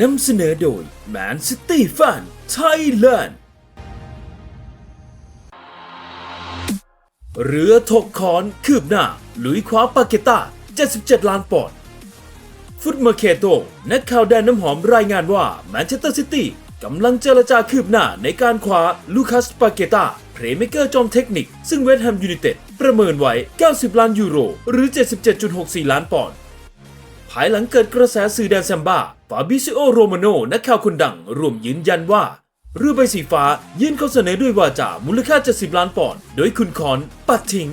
นำเสนอโดย Man City Fan Thailand เรือถกคอนคืบหน้า ลุยคว้าปาเกต้า 77 ล้านปอนด์ฟุตเมอร์เคโต นักข่าวแดนน้ำหอมรายงานว่าแมนเชสเตอร์ซิตี้กำลังเจรจาคืบหน้าในการคว้าลูคัสปาเกต้าเพลย์เมเกอร์จอมเทคนิค ซึ่งเวสต์แฮมยูไนเต็ดประเมินไว้ 90 ล้านยูโร หรือ 77.64 ล้านปอนด์ ภายหลังเกิดกระแสสื่อแดนแซมบ้า ฟาบิซิโอโรมาโนนักข่าวคนดังร่วมยืนยันว่า เรือใบสีฟ้ายื่นข้อเสนอด้วยวาจามูลค่า 70 ล้านปอนด์โดยคุณคอนปัดทิ้ง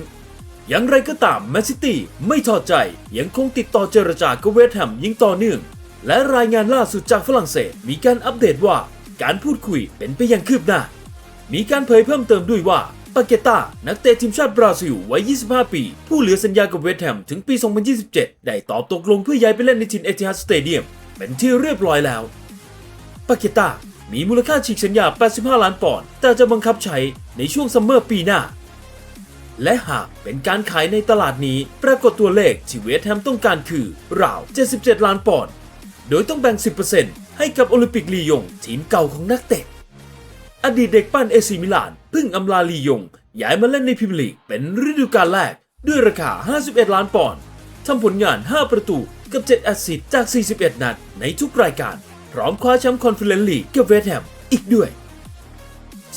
อย่างไรก็ตามแมนซิตี้ไม่ทอใจ ยังคงติดต่อเจรจากับเวสต์แฮมยิ่งต่อเนื่อง และรายงานล่าสุดจากฝรั่งเศสมีการอัปเดตว่า การพูดคุยเป็นไปอย่างคืบหน้า มีการเผยเพิ่มเติมด้วยว่า ปาเกต้านักเตะทีมชาติบราซิลวัย 25 ปี ผู้เหลือสัญญากับเวสต์แฮมถึงปี 2027 ได้ตอบตกลงเพื่อย้ายไปเล่นในทีมเอติฮัดสเตเดียมเป็นที่เรียบร้อยแล้วปาเกต้ามีมูลค่าฉีกสัญญา 85 ล้านปอนด์แต่จะบังคับใช้ในช่วงซัมเมอร์ปีหน้า และหากเป็นการขายในตลาดนี้ ปรากฏตัวเลขที่เวสต์แฮมต้องการคือราว 77 ล้านปอนด์โดยต้องแบ่ง 10%ให้กับโอลิมปิกลียงทีมเก่าของนักเตะ อดีตเด็กปั้นเอซีมิลานเพิ่งอำลาลียง ย้ายมาเล่นในพรีเมียร์ลีกเป็นฤดูกาลแรก ด้วยราคา 51 ล้านปอนด์ทำผลงาน 5 ประตูกับ 7 แอสซิสต์จาก 41 นัด ในทุกรายการ พร้อมคว้าแชมป์คอนเฟอเรนซ์ลีกกับเวสต์แฮมอีกด้วย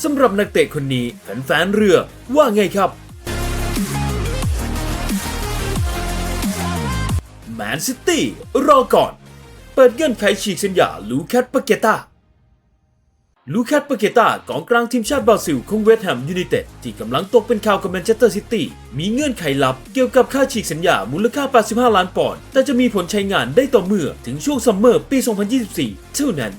สำหรับนักเตะคนนี้แฟนๆเรือว่าไงครับแมนซิตี้รอก่อน เปิดเงื่อนไขฉีกสัญญาลูคัสปาเกต้า ลูคัสปาเกต้ากองกลางทีมชาติบราซิลของเวสต์แฮมยูไนเต็ดที่กำลังตกเป็นข่าวกับแมนเชสเตอร์ซิตี้มีเงื่อนไขลับเกี่ยวกับค่าฉีกสัญญามูลค่า 85 ล้านปอนด์แต่จะมีผลใช้งานได้ต่อเมื่อถึงช่วงซัมเมอร์ปี 2024 เท่านั้น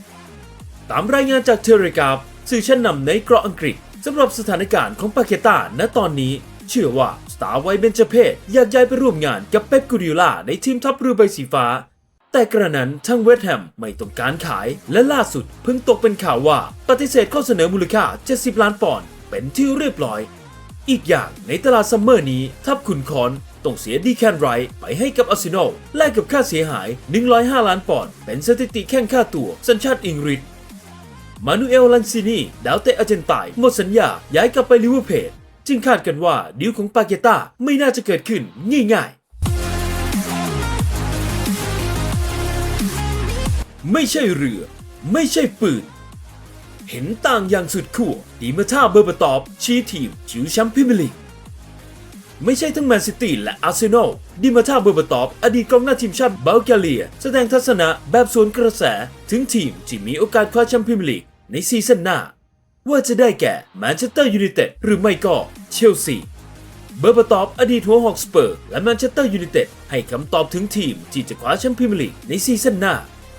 ตามรายงานจากเทเลกราฟสื่อชั้นนำในเกราะอังกฤษสำหรับสถานการณ์ของปาเกต้าณตอนนี้เชื่อว่าสตาร์ไวท์เบนจเพศอยากย้ายไปร่วมงานกับเป๊ปกูดิโอลาในทีมทัพเรือใบสีฟ้า แต่กระนั้นทั้งเวสต์แฮมไม่ต้องการขาย และล่าสุดเพิ่งตกเป็นข่าวว่าปฏิเสธข้อเสนอมูลค่า 70 ล้านปอนด์เป็นที่เรียบร้อย อีกอย่างในตลาดซัมเมอร์นี้ทัพขุนคอนต้องเสียดีแคนไรท์ไปให้กับอาร์เซนอลแลกกับค่าเสียหาย 105 ล้านปอนด์เป็นสถิติแข่งค่าตัวสัญชาติอังกฤษมานูเอลลันซินีดาวเตะอาร์เจนไตน์หมดสัญญาย้ายกลับไปลิเวอร์พูลจึงคาดกันว่าดีลของปาเกต้าไม่น่าจะเกิดขึ้นง่ายๆ ไม่ใช่เรือ ไม่ใช่ปืน เห็นต่างอย่างสุดขั้วดีมาท่าเบอร์บตอบ ชี้ทีมชิวแชมป์พรีเมียร์ลีกไม่ใช่ทั้งแมนซิตี้และอาร์เซนอลดิมาธาเบอร์บตอบ อดีตกองหน้าทีมชาติบัลแกเรีย แสดงทัศนะแบบสวนกระแส ถึงทีมที่มีโอกาสคว้าแชมป์พรีเมียร์ลีกในซีซั่นหน้า ว่าจะได้แก่แมนเชสเตอร์ยูไนเต็ดหรือไม่ก็เชลซีเบอร์บตอบอดีตหัวหอกสเปอร์และแมนเชสเตอร์ยูไนเต็ดให้คำตอบถึงทีมที่จะคว้าแชมป์พรีเมียร์ลีกในซีซั่นหน้า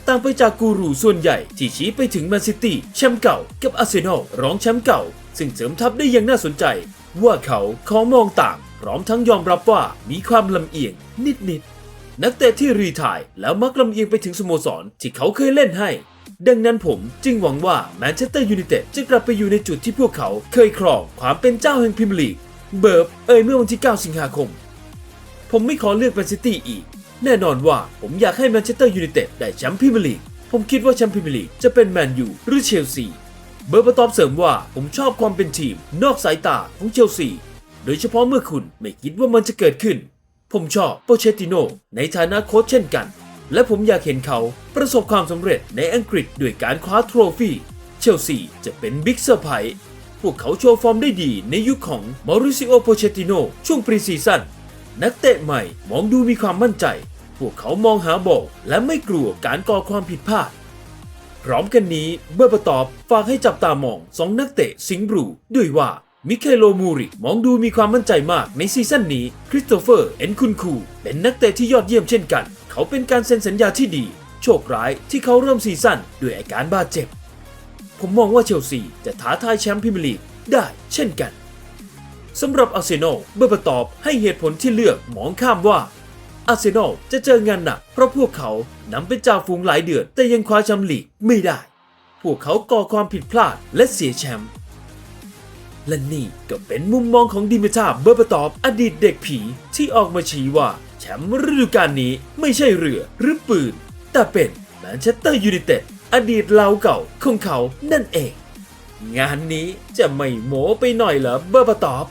ต่างไปจากกูรูส่วนใหญ่ ที่ชี้ไปถึงแมนซิตี้แชมป์เก่ากับอาร์เซนอลรองแชมป์เก่า ซึ่งเสริมทัพได้อย่างน่าสนใจ ว่าเขาขอมองต่าง พร้อมทั้งยอมรับว่ามีความลำเอียงนิดๆนักเตะที่รีทายแล้วมักลำเอียงไปถึงสโมสรที่เขาเคยเล่นให้ ดังนั้นผมจึงหวังว่าแมนเชสเตอร์ยูไนเต็ดจะกลับไปอยู่ในจุดที่พวกเขาเคยครองความเป็นเจ้าแห่งพรีเมียร์ลีกเบิร์บเอ่ยเมื่อวันที่ 9 สิงหาคม ผมไม่ขอเลือกแมนซิตี้อีก แน่นอนว่าผมอยากให้แมนเชสเตอร์ยูไนเต็ดได้แชมป์พรีเมียร์ลีก ผมคิดว่าแชมป์พรีเมียร์ลีกจะเป็นแมนยูหรือเชลซี เบอร์บตอบเสริมว่าผมชอบความเป็นทีม นอกสายตาของเชลซี โดยเฉพาะเมื่อคุณไม่คิดว่ามันจะเกิดขึ้น ผมชอบโปเชตติโนในฐานะโค้ชเช่นกัน และผมอยากเห็นเขาประสบความสำเร็จในอังกฤษด้วยการคว้าโทรฟี่เชลซีจะเป็นบิ๊กเซอร์ไพรส์พวกเขาโชว์ฟอร์มได้ดีในยุคของมอริซิโอโปเชตติโนช่วงปรีซีซั่นนักเตะใหม่มองดูมีความมั่นใจ พวกเขามองหาบอลและไม่กลัวการก่อความผิดพลาด พร้อมกันนี้เบอร์บตอบฝากให้จับตามองสองนักเตะสิงบรูด้วยว่ามิเคโลมูริมองดูมีความมั่นใจมากในซีซั่นนี้ คริสโตเฟอร์ เอ็นคุนคู เป็นนักเตะที่ยอดเยี่ยมเช่นกัน เขาเป็นการเซ็นสัญญาที่ดี โชคร้ายที่เขาเริ่มซีซั่นด้วยอาการบาดเจ็บ ผมมองว่าเชลซีจะท้าทายแชมป์พรีเมียร์ลีกได้เช่นกันสำหรับอาร์เซนอลเบอร์บตอบให้เหตุผลที่เลือกมองข้ามว่า อาร์เซนอลจะเจองานหนักเพราะพวกเขานำเป็นจ่าฝูงหลายเดือนแต่ยังคว้าแชมป์ลีกไม่ได้ พวกเขาก่อความผิดพลาดและเสียแชมป์และนี่ก็เป็นมุมมองของดิมิทาเบอร์บตอบอดีตเด็กผีที่ออกมาชี้ว่าแชมป์ฤดูกาลนี้ไม่ใช่เรือหรือปืน แต่เป็นแมนเชสเตอร์ยูไนเต็ดอดีตเราเก่าของเขานั่นเอง งานนี้จะไม่โม้ไปหน่อยเหรอเบอร์บตอบ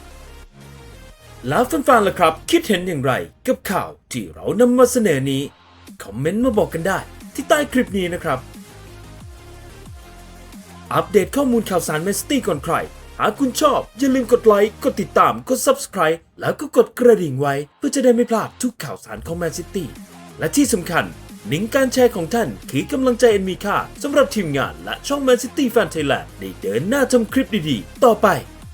แล้วแฟนๆล่ะครับ คิดเห็นอย่างไรกับข่าวที่เรานำมาเสนอนี้ คอมเมนต์มาบอกกันได้ที่ใต้คลิปนี้นะครับ อัปเดตข้อมูลข่าวสารแมนซิตี้ก่อนใคร หากคุณชอบ อย่าลืมกดไลค์ กดติดตาม กด Subscribe แล้วก็กดกระดิ่งไว้ เพื่อจะได้ไม่พลาดทุกข่าวสารของแมนซิตี้และที่สำคัญลิงก์การแชร์ของท่านคือกำลังใจอันมีค่าสำหรับทีมงานและช่องแมนซิตี้แฟนไทยแลนด์ได้เดินหน้าทำคลิปดีๆ ต่อไป